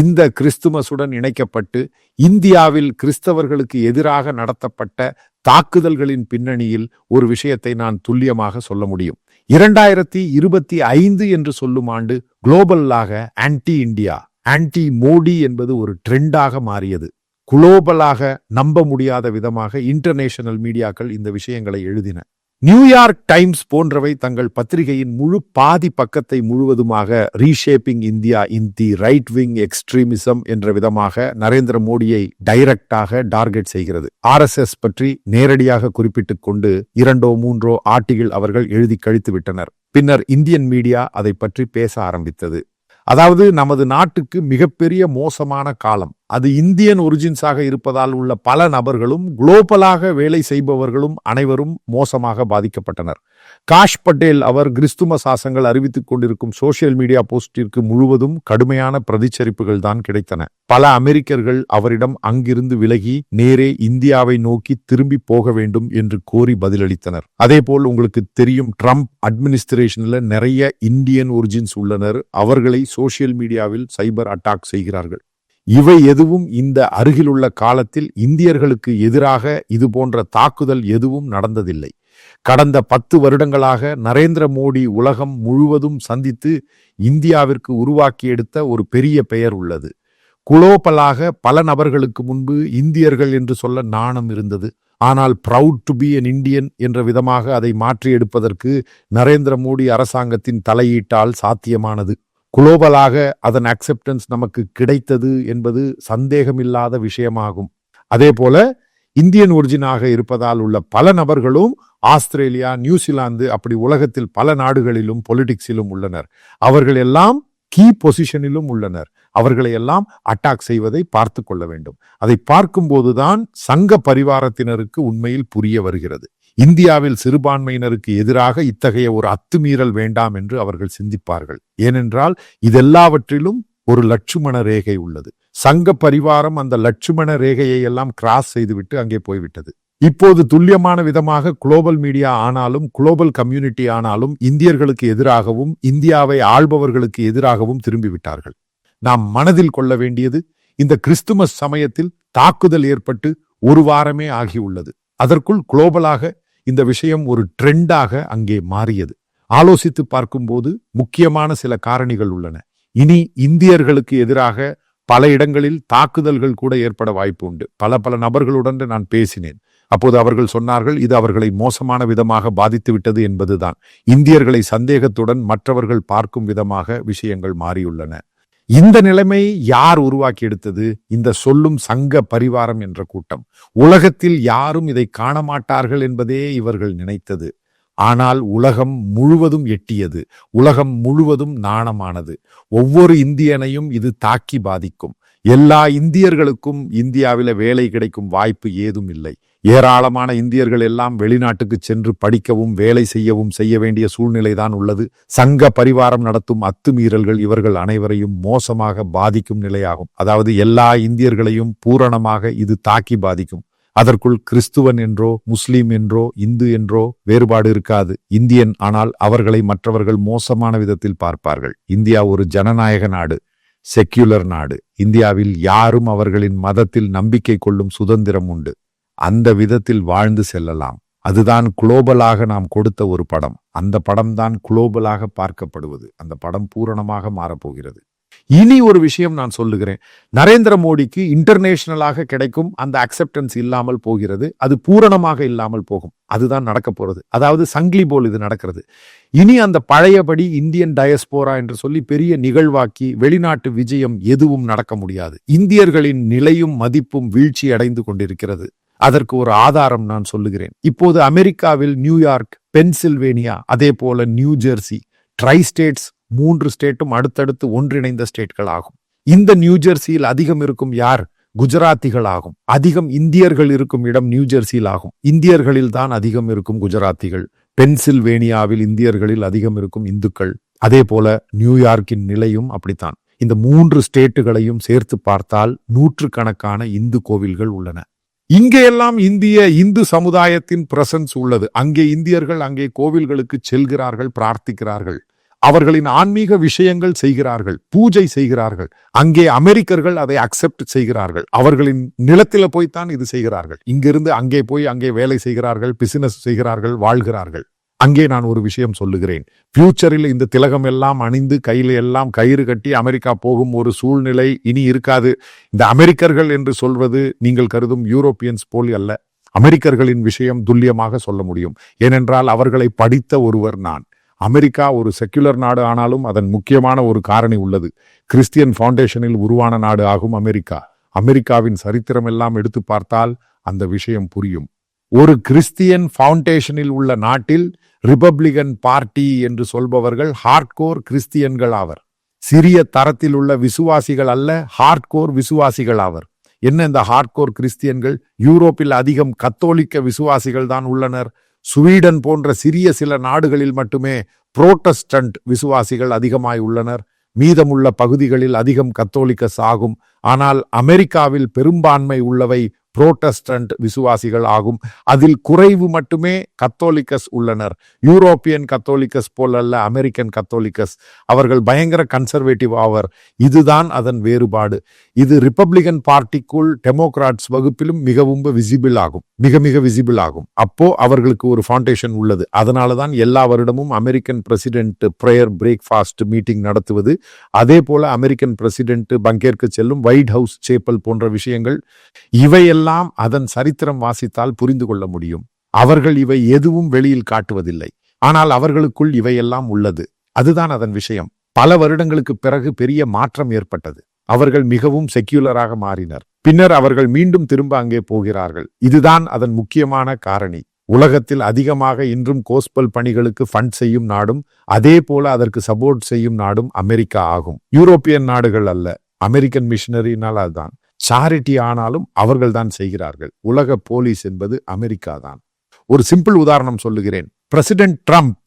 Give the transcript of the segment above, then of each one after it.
இந்த கிறிஸ்துமஸுடன் இணைக்கப்பட்டு இந்தியாவில் கிறிஸ்தவர்களுக்கு எதிராக நடத்தப்பட்ட தாக்குதல்களின் பின்னணியில் ஒரு விஷயத்தை நான் துல்லியமாக சொல்ல முடியும். இரண்டாயிரத்தி இருபத்தி ஐந்து என்று சொல்லும் ஆண்டு குளோபல்லாக ஆன்டி இந்தியா ஆன்டி மோடி என்பது ஒரு ட்ரெண்டாக மாறியது. குளோபலாக நம்ப முடியாத விதமாக இன்டர்நேஷனல் மீடியாக்கள் இந்த விஷயங்களை எழுதின. நியூயார்க் டைம்ஸ் போன்றவை தங்கள் பத்திரிகையின் முழு பாதி பக்கத்தை முழுவதுமாக reshaping India in the right wing extremism என்ற விதமாக நரேந்திர மோடியை டைரக்டாக டார்கெட் செய்கிறது. ஆர்எஸ்எஸ் பற்றி நேரடியாக குறிப்பிட்டுக் கொண்டு இரண்டோ மூன்றோ ஆர்டிகிள் அவர்கள் எழுதி கழித்து விட்டனர். பின்னர் இந்தியன் மீடியா அதை பற்றி பேச ஆரம்பித்தது. அதாவது நமது நாட்டுக்கு மிகப்பெரிய மோசமான காலம். அது இந்தியன் ஒரிஜின்ஸாக இருப்பதால் உள்ள பல நபர்களும் குளோபலாக வேலை செய்பவர்களும் அனைவரும் மோசமாக பாதிக்கப்பட்டனர். காஷ் பட்டேல் அவர் கிறிஸ்தும சாசங்கள் அறிவித்துக் கொண்டிருக்கும் சோசியல் மீடியா போஸ்டிற்கு முழுவதும் கடுமையான பிரதிச்சரிப்புகள் தான் கிடைத்தன. பல அமெரிக்கர்கள் அவரிடம் அங்கிருந்து விலகி நேரே இந்தியாவை நோக்கி திரும்பி போக வேண்டும் என்று கோரி பதிலளித்தனர். அதேபோல் உங்களுக்கு தெரியும் ட்ரம்ப் அட்மினிஸ்ட்ரேஷன்ல நிறைய இந்தியன் ஒரிஜின்ஸ் உள்ளனர். அவர்களை சோசியல் மீடியாவில் சைபர் அட்டாக் செய்கிறார்கள். இவை எதுவும் இந்த அருகிலுள்ள காலத்தில் இந்தியர்களுக்கு எதிராக இது போன்ற தாக்குதல் எதுவும் நடந்ததில்லை. கடந்த பத்து வருடங்களாக நரேந்திர மோடி உலகம் முழுவதும் சந்தித்து இந்தியாவிற்கு உருவாக்கி எடுத்த ஒரு பெரிய பெயர் உள்ளது. குளோபலாக பல நபர்களுக்கு முன்பு இந்தியர்கள் என்று சொல்ல நாணம் இருந்தது. ஆனால் proud to be an Indian என்ற விதமாக அதை மாற்றி எடுப்பதற்கு நரேந்திர மோடி அரசாங்கத்தின் தலையீட்டால் சாத்தியமானது. குளோபலாக அதன் அக்செப்டன்ஸ் நமக்கு கிடைத்தது என்பது சந்தேகமில்லாத விஷயமாகும். அதே போல இந்தியன் ஒரிஜினாக இருப்பதால் உள்ள பல நபர்களும் ஆஸ்திரேலியா நியூசிலாந்து அப்படி உலகத்தில் பல நாடுகளிலும் பொலிட்டிக்ஸிலும் உள்ளனர். அவர்கள் எல்லாம் கீ பொசிஷனிலும் உள்ளனர். அவர்களை எல்லாம் அட்டாக் செய்வதை பார்த்து கொள்ள வேண்டும். அதை பார்க்கும்போதுதான் சங்க பரிவாரத்தினருக்கு உண்மையில் புரிய வருகிறது. இந்தியாவில் சிறுபான்மையினருக்கு எதிராக இத்தகைய ஒரு அத்துமீறல் வேண்டாம் என்று அவர்கள் சிந்திப்பார்கள். ஏனென்றால் இதெல்லாவற்றிலும் ஒரு லட்சுமண ரேகை உள்ளது. சங்க பரிவாரம் அந்த லட்சுமண ரேகையை எல்லாம் கிராஸ் செய்துவிட்டு அங்கே போய்விட்டது. இப்போது துல்லியமான விதமாக குளோபல் மீடியா ஆனாலும் குளோபல் கம்யூனிட்டி ஆனாலும் இந்தியர்களுக்கு எதிராகவும் இந்தியாவை ஆள்பவர்களுக்கு எதிராகவும் திரும்பிவிட்டார்கள். நாம் மனதில் கொள்ள வேண்டியது இந்த கிறிஸ்துமஸ் சமயத்தில் தாக்குதல் ஏற்பட்டு ஒரு வாரமே ஆகியுள்ளது. அதற்குள் குளோபலாக இந்த விஷயம் ஒரு ட்ரெண்டாக அங்கே மாறியது. ஆலோசித்து பார்க்கும்போது முக்கியமான சில காரணிகள் உள்ளன. இனி இந்தியர்களுக்கு எதிராக பல இடங்களில் தாக்குதல்கள் கூட ஏற்பட வாய்ப்பு உண்டு. பல பல நபர்களுடன் நான் பேசினேன். அப்போது அவர்கள் சொன்னார்கள் இது அவர்களை மோசமான விதமாக பாதித்து விட்டது என்பதுதான். இந்தியர்களை சந்தேகத்துடன் மற்றவர்கள் பார்க்கும் விதமாக விஷயங்கள் மாறியுள்ளன. இந்த நிலைமை யார் உருவாக்கி எடுத்தது? இந்த சொல்லும் சங்க பரிவாரம் என்ற கூட்டம். உலகத்தில் யாரும் இதை காண மாட்டார்கள் என்பதே இவர்கள் நினைத்தது. ஆனால் உலகம் முழுவதும் எட்டியது. உலகம் முழுவதும் நாணமானது. ஒவ்வொரு இந்தியனையும் இது தாக்கி பாதிக்கும். எல்லா இந்தியர்களுக்கும் இந்தியாவில வேலை கிடைக்கும் வாய்ப்பு ஏதும் இல்லை. ஏராளமான இந்தியர்கள் எல்லாம் வெளிநாட்டுக்கு சென்று படிக்கவும் வேலை செய்யவும் செய்ய வேண்டிய சூழ்நிலைதான் உள்ளது. சங்க பரிவாரம் நடத்தும் அத்துமீறல்கள் இவர்கள் அனைவரையும் மோசமாக பாதிக்கும் நிலையாகும். அதாவது எல்லா இந்தியர்களையும் பூரணமாக இது தாக்கி பாதிக்கும். அதற்குள் கிறிஸ்துவன் என்றோ முஸ்லீம் என்றோ இந்து என்றோ வேறுபாடு இருக்காது. இந்தியன் ஆனால் அவர்களை மற்றவர்கள் மோசமான விதத்தில் பார்ப்பார்கள். இந்தியா ஒரு ஜனநாயக நாடு செக்யுலர் நாடு. இந்தியாவில் யாரும் அவர்களின் மதத்தில் நம்பிக்கை கொள்ளும் சுதந்திரம் உண்டு. அந்த விதத்தில் வாழ்ந்து செல்லலாம். அதுதான் குளோபலாக நாம் கொடுத்த ஒரு படம். அந்த படம் தான் குளோபலாக பார்க்கப்படுவது. அந்த படம் பூரணமாக மாறப்போகிறது. இனி ஒரு விஷயம் நான் சொல்லுகிறேன். நரேந்திர மோடிக்கு இன்டர்நேஷனலாக கிடைக்கும் அந்த அக்செப்டன்ஸ் இல்லாமல் போகிறது. அது பூரணமாக இல்லாமல் போகும். அதுதான் நடக்க போகிறது அதாவது சங்கிலி போல் இது நடக்கிறது. இனி அந்த பழையபடி இந்தியன் டயஸ்போரா என்று சொல்லி பெரிய நிகழ்வாக்கி வெளிநாட்டு விஜயம் எதுவும் நடக்க முடியாது. இந்தியர்களின் நிலையும் மதிப்பும் வீழ்ச்சி அடைந்து கொண்டிருக்கிறது. அதற்கு ஒரு ஆதாரம் நான் சொல்லுகிறேன். இப்போது அமெரிக்காவில் நியூயார்க் பென்சில்வேனியா அதே போல நியூ ஜெர்சி ட்ரை ஸ்டேட்ஸ் மூன்று ஸ்டேட்டும் அடுத்தடுத்து ஒன்றிணைந்த ஸ்டேட்கள் ஆகும் இந்த நியூ ஜெர்சியில் அதிகம் இருக்கும் யார்? குஜராத்திகள் ஆகும் அதிகம் இந்தியர்கள் இருக்கும் இடம் நியூ ஜெர்சியில் ஆகும் இந்தியர்களில் தான் அதிகம் இருக்கும் குஜராத்திகள். பென்சில்வேனியாவில் இந்தியர்களில் அதிகம் இருக்கும் இந்துக்கள். அதே போல நியூயார்க்கின் நிலையும் அப்படித்தான். இந்த மூன்று ஸ்டேட்டுகளையும் சேர்த்து பார்த்தால் நூற்றுக்கணக்கான இந்து கோவில்கள் உள்ளன. இங்கெல்லாம் இந்திய இந்து சமுதாயத்தின் பிரசன்ஸ் உள்ளது. அங்கே இந்தியர்கள் அங்கே கோவில்களுக்கு செல்கிறார்கள் பிரார்த்திக்கிறார்கள். அவர்களின் ஆன்மீக விஷயங்கள் செய்கிறார்கள் பூஜை செய்கிறார்கள். அங்கே அமெரிக்கர்கள் அதை அக்செப்ட் செய்கிறார்கள். அவர்களின் நிலத்தில் போய்த்தான் இது செய்கிறார்கள். இங்கிருந்து அங்கே போய் அங்கே வேலை செய்கிறார்கள் பிசினஸ் செய்கிறார்கள் வாழ்கிறார்கள். அங்கே நான் ஒரு விஷயம் சொல்லுகிறேன். ஃபியூச்சரில் இந்த திலகம் எல்லாம் அணிந்து கையில் எல்லாம் கயிறு கட்டி அமெரிக்கா போகும் ஒரு சூழ்நிலை இனி இருக்காது. இந்த அமெரிக்கர்கள் என்று சொல்வது நீங்கள் கருதும் யூரோப்பியன்ஸ் போல் அல்ல. அமெரிக்கர்களின் விஷயம் துல்லியமாக சொல்ல முடியும். ஏனென்றால் அவர்களை படித்த ஒருவர் நான். அமெரிக்கா ஒரு செக்குலர் நாடு ஆனாலும் அதன் முக்கியமான ஒரு காரணி உள்ளது. கிறிஸ்டியன் ஃபவுண்டேஷனில் உருவான நாடு ஆகும் அமெரிக்கா. அமெரிக்காவின் சரித்திரம் எல்லாம் எடுத்து பார்த்தால் அந்த விஷயம் புரியும். ஒரு கிறிஸ்டியன் ஃபவுண்டேஷனில் உள்ள நாட்டில் ரிபப்ளிகன் பார்ட்டி என்று சொல்பவர்கள் ஹார்ட்கோர் கிறிஸ்டியன்கள் ஆவர். சிறிய தரத்தில் உள்ள விசுவாசிகள் அல்ல ஹார்ட்கோர் விசுவாசிகள் ஆவர். என்ன இந்த ஹார்ட்கோர் கிறிஸ்டியன்கள் யூரோப்பில் அதிகம் கத்தோலிக்க விசுவாசிகள் தான் உள்ளனர். சுவீடன் போன்ற சிறிய சில நாடுகளில் மட்டுமே புரோட்டஸ்டன்ட் விசுவாசிகள் அதிகமாய் உள்ளனர். மீதமுள்ள பகுதிகளில் அதிகம் கத்தோலிக்கஸ் ஆகும் ஆனால் அமெரிக்காவில் பெரும்பான்மை உள்ளவை புரோட்டஸ்டன்ட் விசுவாசிகள் ஆகும். அதில் குறைவு மட்டுமே கத்தோலிக்கஸ் உள்ளனர். யூரோப்பியன் கத்தோலிக்கஸ் போலல்ல அமெரிக்கன் கத்தோலிக்கஸ் அவர்கள் பயங்கர கன்சர்வேட்டிவ் ஆவர். இதுதான் அதன் வேறுபாடு. இது ரிப்பப்ளிகன் பார்ட்டிக்குள் டெமோக்ராட்ஸ் வகுப்பிலும் மிகவும் விசிபிள் ஆகும். மிக மிக விசிபிள் ஆகும். அப்போ அவர்களுக்கு ஒரு ஃபவுண்டேஷன் உள்ளது. அதனால தான் எல்லா வருடமும் American president prayer breakfast meeting நடத்துவது. அதே போல அமெரிக்கன் பிரசிடென்ட் பங்கேற்க செல்லும் ஒயிட் ஹவுஸ் சேப்பல் போன்ற விஷயங்கள். இவையெல்லாம் அதன் சரித்திரம் வாசித்தால் புரிந்து கொள்ள முடியும். அவர்கள் இவை எதுவும் வெளியில் காட்டுவதில்லை. ஆனால் அவர்களுக்குள் இவையெல்லாம் உள்ளது. அதுதான் அதன் விஷயம். பல வருடங்களுக்கு பிறகு பெரிய மாற்றம் ஏற்பட்டது. அவர்கள் மிகவும் செக்யூலராக மாறினர். பின்னர் அவர்கள் மீண்டும் திரும்ப அங்கே போகிறார்கள். இதுதான் அதன் முக்கியமான காரணி. உலகத்தில் அதிகமாக இன்றும் கோஸ்பல் பணிகளுக்கு ஃபண்ட் செய்யும் நாடும் அதே போல அதற்கு சப்போர்ட் செய்யும் நாடும் அமெரிக்கா ஆகும். யூரோப்பியன் நாடுகள் அல்ல. அமெரிக்கன் மிஷினரினால் அதுதான். சாரிட்டி ஆனாலும் அவர்கள் தான் செய்கிறார்கள். உலக போலீஸ் என்பது அமெரிக்கா தான் ஒரு சிம்பிள் உதாரணம் சொல்லுகிறேன். பிரசிடென்ட் ட்ரம்ப்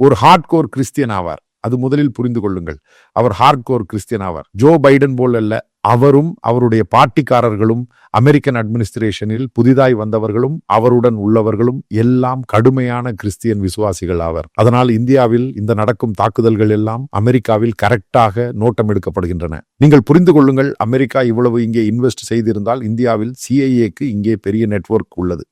ஒரு ஹார்ட் கோர் கிறிஸ்டியன் ஆவார். அது முதலில் புரிந்து கொள்ளுங்கள். அவர் ஹார்ட்கோர் கிறிஸ்டியன் ஆவார். ஜோ பைடன் போல் அல்ல. அவரும் அவருடைய பாட்டிக்காரர்களும் அமெரிக்கன் அட்மினிஸ்ட்ரேஷனில் புதிதாய் வந்தவர்களும் அவருடன் உள்ளவர்களும் எல்லாம் கடுமையான கிறிஸ்டியன் விசுவாசிகள் ஆவர். அதனால் இந்தியாவில் இந்த நடக்கும் தாக்குதல்கள் எல்லாம் அமெரிக்காவில் கரெக்டாக நோட்டம் எடுக்கப்படுகின்றன நீங்கள் புரிந்து கொள்ளுங்கள் அமெரிக்கா இவ்வளவு இங்கே இன்வெஸ்ட் செய்திருந்தால் இந்தியாவில் சிஐஏக்கு இங்கே பெரிய நெட்வொர்க் உள்ளது.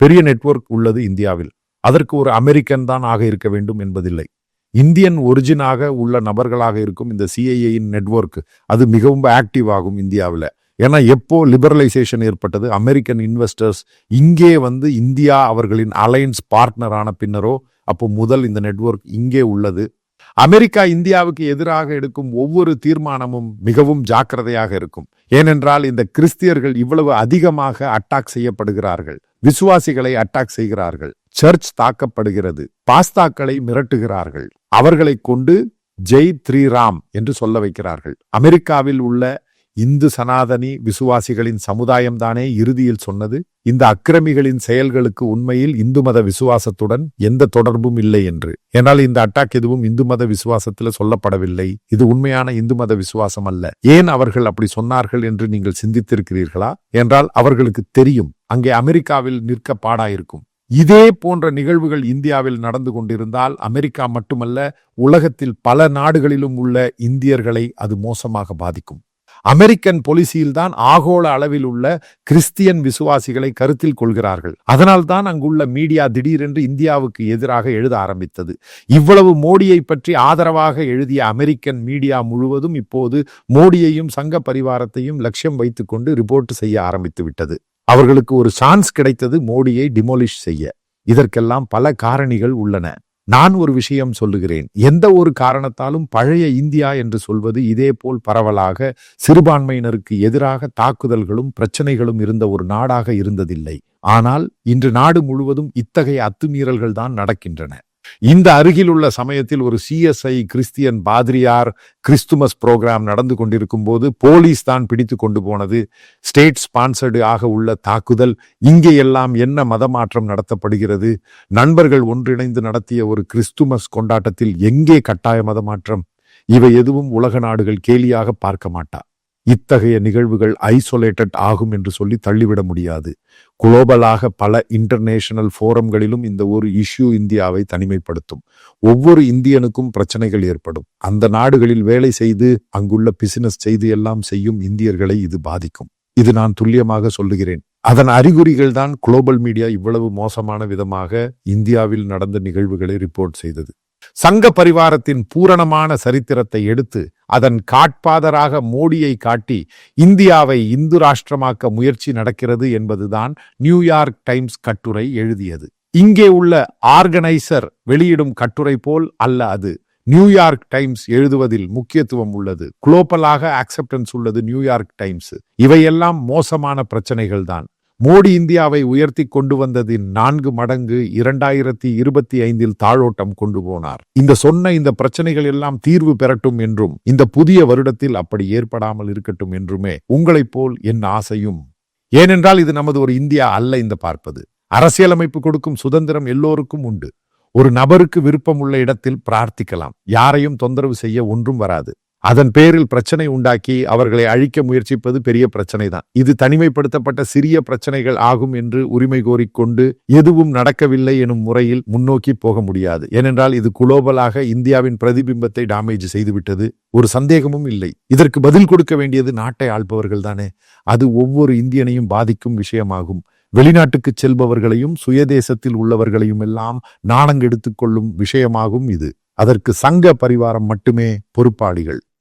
பெரிய நெட்வொர்க் உள்ளது இந்தியாவில். அதற்கு ஒரு அமெரிக்கன் தான் ஆக இருக்க வேண்டும் என்பதில்லை. இந்தியன் ஒரிஜினாக உள்ள நபர்களாக இருக்கும் இந்த சிஐஏயின் நெட்வொர்க் அது மிகவும் ஆக்டிவ் ஆகும் இந்தியாவில். ஏன்னா எப்போ லிபரலைசேஷன் ஏற்பட்டது அமெரிக்கன் இன்வெஸ்டர்ஸ் இங்கே வந்து இந்தியா அவர்களின் அலையன்ஸ் பார்ட்னர் ஆன பின்னரோ அப்போ முதல் இந்த நெட்வொர்க் இங்கே உள்ளது. அமெரிக்கா இந்தியாவுக்கு எதிராக எடுக்கும் ஒவ்வொரு தீர்மானமும் மிகவும் ஜாக்கிரதையாக இருக்கும். ஏனென்றால் இந்த கிறிஸ்தியர்கள் இவ்வளவு அதிகமாக அட்டாக் செய்யப்படுகிறார்கள் விசுவாசிகளை அட்டாக் செய்கிறார்கள். சர்ச் தாக்கப்படுகிறது. பாஸ்தாக்களை மிரட்டுகிறார்கள். அவர்களை கொண்டு ஜெய் த்ரீராம் என்று சொல்ல வைக்கிறார்கள். அமெரிக்காவில் உள்ள இந்து சனாதனி விசுவாசிகளின் சமுதாயம் தானே இறுதியில் சொன்னது? இந்த அக்கிரமிகளின் செயல்களுக்கு உண்மையில் இந்து மத விசுவாசத்துடன் எந்த தொடர்பும் இல்லை என்று. ஏனால் இந்த அட்டாக் எதுவும் இந்து மத விசுவாசத்தில் சொல்லப்படவில்லை. இது உண்மையான இந்து மத விசுவாசம் அல்ல. ஏன் அவர்கள் அப்படி சொன்னார்கள் என்று நீங்கள் சிந்தித்திருக்கிறீர்களா? என்றால் அவர்களுக்கு தெரியும். அங்கே அமெரிக்காவில் நிற்க பாடாயிருக்கும். இதே போன்ற நிகழ்வுகள் இந்தியாவில் நடந்து கொண்டிருந்தால் அமெரிக்கா மட்டுமல்ல உலகத்தில் பல நாடுகளிலும் உள்ள இந்தியர்களை அது மோசமாக பாதிக்கும். அமெரிக்கன் பொலிசியில்தான் ஆகோள அளவில் உள்ள கிறிஸ்தியன் விசுவாசிகளை கருத்தில் கொள்கிறார்கள். அதனால்தான் அங்குள்ள மீடியா திடீரென்று இந்தியாவுக்கு எதிராக எழுத ஆரம்பித்தது. இவ்வளவு மோடியை பற்றி ஆதரவாக எழுதிய அமெரிக்கன் மீடியா முழுவதும் இப்போது மோடியையும் சங்க பரிவாரத்தையும் லட்சியம் வைத்துக்கொண்டு ரிப்போர்ட் செய்ய ஆரம்பித்து விட்டது. அவர்களுக்கு ஒரு சான்ஸ் கிடைத்தது மோடியை டிமோலிஷ் செய்ய. இதற்கெல்லாம் பல காரணிகள் உள்ளன. நான் ஒரு விஷயம் சொல்லுகிறேன். எந்த ஒரு காரணத்தாலும் பழைய இந்தியா என்று சொல்வது இதே போல் பரவலாக சிறுபான்மையினருக்கு எதிராக தாக்குதல்களும் பிரச்சனைகளும் இருந்த ஒரு நாடாக இருந்ததில்லை. ஆனால் இன்று நாடு முழுவதும் இத்தகைய அத்துமீறல்கள் தான் நடக்கின்றன. இந்த அருகில் உள்ள சமயத்தில் ஒரு சிஎஸ்ஐ கிறிஸ்தியன் பாதிரியார் கிறிஸ்துமஸ் புரோகிராம் நடந்து கொண்டிருக்கும் போது போலீஸ் தான் பிடித்து கொண்டு போனது. ஸ்டேட் ஸ்பான்சர்டு ஆக உள்ள தாக்குதல் இங்கே எல்லாம் என்ன மதமாற்றம் நடத்தப்படுகிறது? நண்பர்கள் ஒன்றிணைந்து நடத்திய ஒரு கிறிஸ்துமஸ் கொண்டாட்டத்தில் எங்கே கட்டாய மதமாற்றம்? இவை எதுவும் உலக நாடுகள் கேலியாக பார்க்க மாட்டா. இத்தகைய நிகழ்வுகள் ஐசோலேட்டட் ஆகும் என்று சொல்லி தள்ளிவிட முடியாது. குளோபலாக பல இன்டர்நேஷனல் ஃபோரம்களிலும் இந்த ஒரு இஷ்யூ இந்தியாவை தனிமைப்படுத்தும். ஒவ்வொரு இந்தியனுக்கும் பிரச்சனைகள் ஏற்படும். அந்த நாடுகளில் வேலை செய்து அங்குள்ள பிசினஸ் செய்து எல்லாம் செய்யும் இந்தியர்களை இது பாதிக்கும். இது நான் துல்லியமாக சொல்லுகிறேன். அதன் அறிகுறிகள் தான் குளோபல் மீடியா இவ்வளவு மோசமான விதமாக இந்தியாவில் நடந்த நிகழ்வுகளை ரிப்போர்ட் செய்தது. சங்க பரிவாரத்தின் பூரணமான சரித்திரத்தை எடுத்து அதன் காட்பாதராக மோடியை காட்டி இந்தியாவை இந்து ராஷ்டிரமாக்க முயற்சி நடக்கிறது என்பதுதான் நியூயார்க் டைம்ஸ் கட்டுரை எழுதியது. இங்கே உள்ள ஆர்கனைசர் வெளியிடும் கட்டுரை போல் அல்ல அது. நியூயார்க் டைம்ஸ் எழுதுவதில் முக்கியத்துவம் உள்ளது. குளோபலாக அக்செப்டன்ஸ் உள்ளது நியூயார்க் டைம்ஸ். இவையெல்லாம் மோசமான பிரச்சனைகள் தான் மோடி இந்தியாவை உயர்த்தி கொண்டு வந்ததின் நான்கு மடங்கு இரண்டாயிரத்தி இருபத்தி ஐந்தில் தாழோட்டம் கொண்டு போனார். இந்த சொன்ன இந்த பிரச்சனைகள் எல்லாம் தீர்வு பெறட்டும் என்றும் இந்த புதிய வருடத்தில் அப்படி ஏற்படாமல் இருக்கட்டும் என்றுமே உங்களைப் போல் என் ஆசையும். ஏனென்றால் இது நமது ஒரு இந்தியா அல்ல இந்த பார்ப்பது. அரசியலமைப்பு கொடுக்கும் சுதந்திரம் எல்லோருக்கும் உண்டு. ஒரு நபருக்கு விருப்பம் உள்ள இடத்தில் பிரார்த்திக்கலாம். யாரையும் தொந்தரவு செய்ய ஒன்றும் வராது. அதன் பேரில் பிரச்சனை உண்டாக்கி அவர்களை அழிக்க முயற்சிப்பது பெரிய பிரச்சனை தான் இது தனிமைப்படுத்தப்பட்ட சிறிய பிரச்சனைகள் ஆகும் என்று உரிமை கோரிக்கொண்டு எதுவும் நடக்கவில்லை எனும் முறையில் முன்னோக்கி போக முடியாது. ஏனென்றால் இது குளோபலாக இந்தியாவின் பிரதிபிம்பத்தை டேமேஜ் செய்துவிட்டது. ஒரு சந்தேகமும் இல்லை. இதற்கு பதில் கொடுக்க வேண்டியது நாட்டை ஆள்பவர்கள் தானே. அது ஒவ்வொரு இந்தியனையும் பாதிக்கும் விஷயமாகும். வெளிநாட்டுக்கு செல்பவர்களையும் சுயதேசத்தில் உள்ளவர்களையும் எல்லாம் நாணங்கெடுத்துக் கொள்ளும் விஷயமாகும் இது. அதற்கு சங்க பரிவாரம் மட்டுமே பொறுப்பாளிகள்.